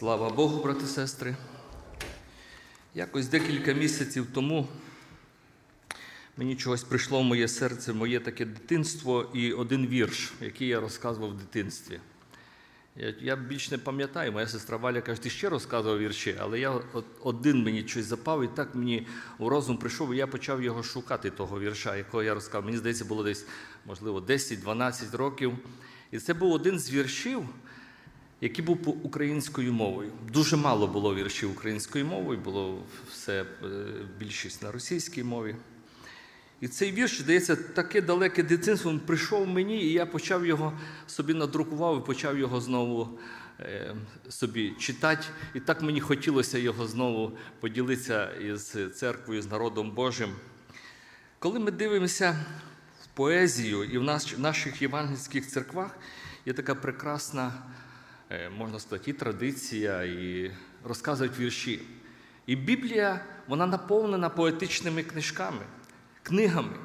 Слава Богу, брати сестри. Якось декілька місяців тому мені чогось прийшло в моє серце, моє таке дитинство і один вірш, який я розказував в дитинстві. Я більш не пам'ятаю, моя сестра Валя каже, ти ще розказував вірші, але я один мені щось запав, і так мені у розум прийшов, і я почав його шукати, того вірша, якого я розказав. Мені здається, було десь, можливо, 10-12 років. І це був один з віршів, який був українською мовою. Дуже мало було віршів українською мовою, було все е, більшість на російській мові. І цей вірш, здається, таке далеке дитинство він прийшов мені, і я почав його собі надрукував і почав його знову е, собі читати. І так мені хотілося його знову поділитися із церквою, з народом Божим. Коли ми дивимося в поезію і в наш- в наших євангельських церквах, є така прекрасна, можна сказати, і традиція, і розказують вірші. І Біблія вона наповнена поетичними книжками, книгами.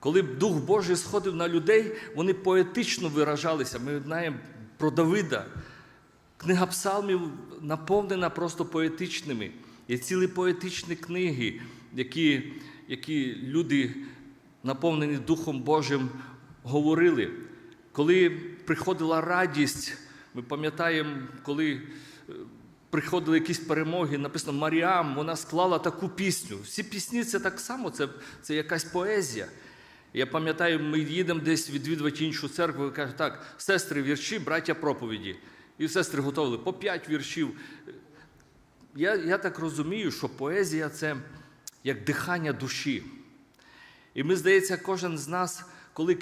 Коли Дух Божий сходив на людей, вони поетично виражалися. Ми знаємо про Давида. Книга псалмів наповнена просто поетичними. Є цілі поетичні книги, які, які люди, наповнені Духом Божим, говорили. Коли приходила радість, ми пам'ятаємо, коли е, приходили якісь перемоги, написано Маріам, вона склала таку пісню. Всі пісні це так само, це, це якась поезія. Я пам'ятаю, ми їдемо десь відвідувати іншу церкву і кажуть, так, сестри вірші, браття проповіді. І сестри готовили по п'ять віршів. Я, я так розумію, що поезія це як дихання душі. І ми, здається, кожен з нас, коли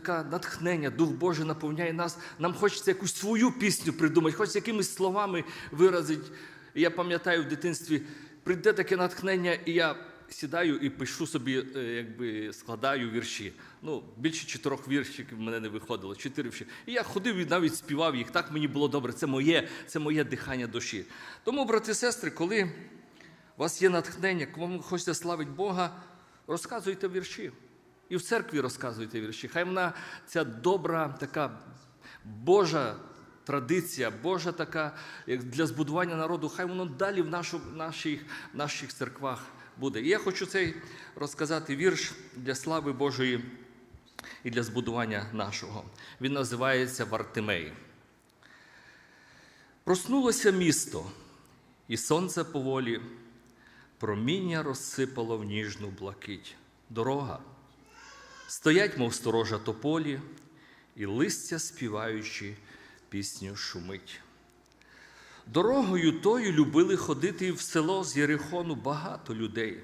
таке натхнення, Дух Божий наповняє нас, нам хочеться якусь свою пісню придумати, хочеться якимись словами виразити. Я пам'ятаю в дитинстві, прийде таке натхнення, і я сідаю і пишу собі, е, якби складаю вірші. Ну, більше чотирьох віршів в мене не виходило, чотири вірші. І я ходив і навіть співав їх. Так мені було добре. Це моє, це моє дихання душі. Тому, брати і сестри, коли у вас є натхнення, ви хочете славити Бога, розказуйте вірші. І в церкві розказуйте вірші. Хай вона ця добра, така Божа традиція, Божа така як для збудування народу, хай воно далі в нашу, наших, наших церквах буде. І я хочу цей розказати вірш для слави Божої і для збудування нашого. Він називається Вартимей. Проснулося місто, і сонце поволі, проміння розсипало в ніжну блакить. Дорога. Стоять, мов сторожа тополі, і листя співаючи, пісню шумить. Дорогою тою любили ходити в село з Єрихону багато людей.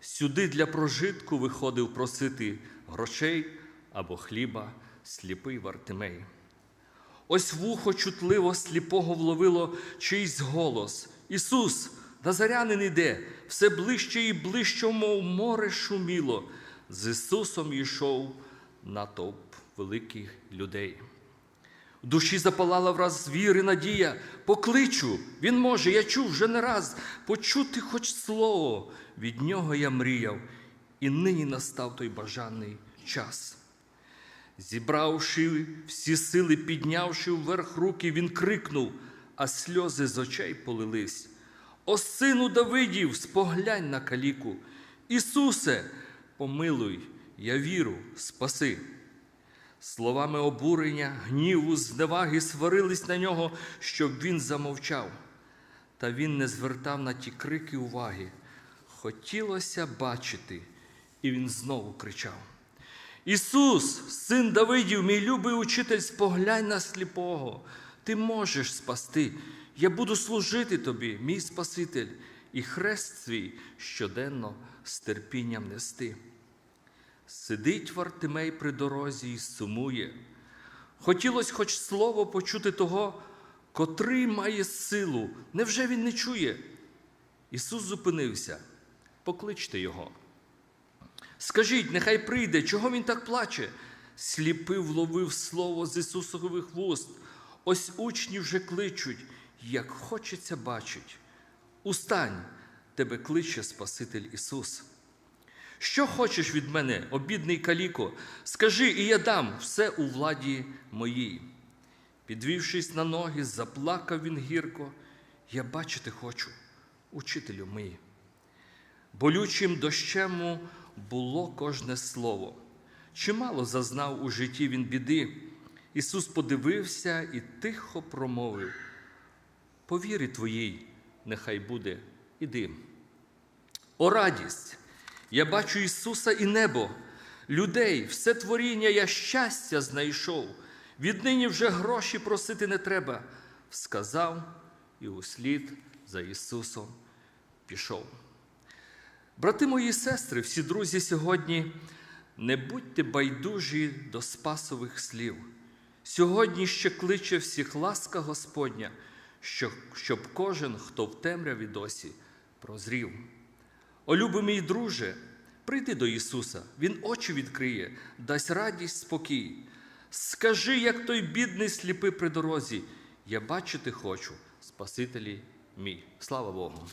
Сюди для прожитку виходив просити грошей або хліба сліпий Вартимей. Ось вухо чутливо сліпого вловило чийсь голос. Ісус, Назарянин іде, все ближче і ближче, мов море шуміло. З Ісусом йшов натовп великих людей. В душі запалала враз віри надія. Покличу, він може, я чув вже не раз, почути хоч слово. Від нього я мріяв, і нині настав той бажаний час. Зібравши всі сили, піднявши вверх руки, він крикнув, а сльози з очей полились. О сину Давидів, споглянь на каліку. Ісусе, помилуй, я віру, спаси. Словами обурення, гніву, зневаги сварились на нього, щоб він замовчав. Та він не звертав на ті крики уваги. Хотілося бачити, і він знову кричав. Ісус, син Давидів, мій любий учитель, споглянь на сліпого. Ти можеш спасти. Я буду служити тобі, мій Спаситель, і хрест свій щоденно з терпінням нести. Сидить Вартимей при дорозі і сумує. Хотілося хоч слово почути того, котрий має силу. Невже він не чує? Ісус зупинився. Покличте його. Скажіть, нехай прийде, чого він так плаче? Сліпий вловив слово з Ісусових вуст. Ось учні вже кличуть, як хочеться бачить. Устань, тебе кличе Спаситель Ісус. Що хочеш від мене, обідний каліко? Скажи, і я дам все у владі моїй. Підвівшись на ноги, заплакав він гірко. Я бачити хочу, учителю мій. Болючим дощему було кожне слово. Чимало зазнав у житті він біди. Ісус подивився і тихо промовив: По вірі твоїй, нехай буде, іди. О радість! Я бачу Ісуса і небо, людей, все творіння я щастя знайшов. Віднині вже гроші просити не треба. Сказав і услід за Ісусом пішов. Брати мої сестри, всі друзі сьогодні, не будьте байдужі до спасових слів. Сьогодні ще кличе всіх ласка Господня, щоб кожен, хто в темряві досі, прозрів. О, любий мій друже, прийди до Ісуса, Він очі відкриє, дасть радість, спокій. Скажи, як той бідний сліпий при дорозі, я бачити хочу, Спасителі мій. Слава Богу!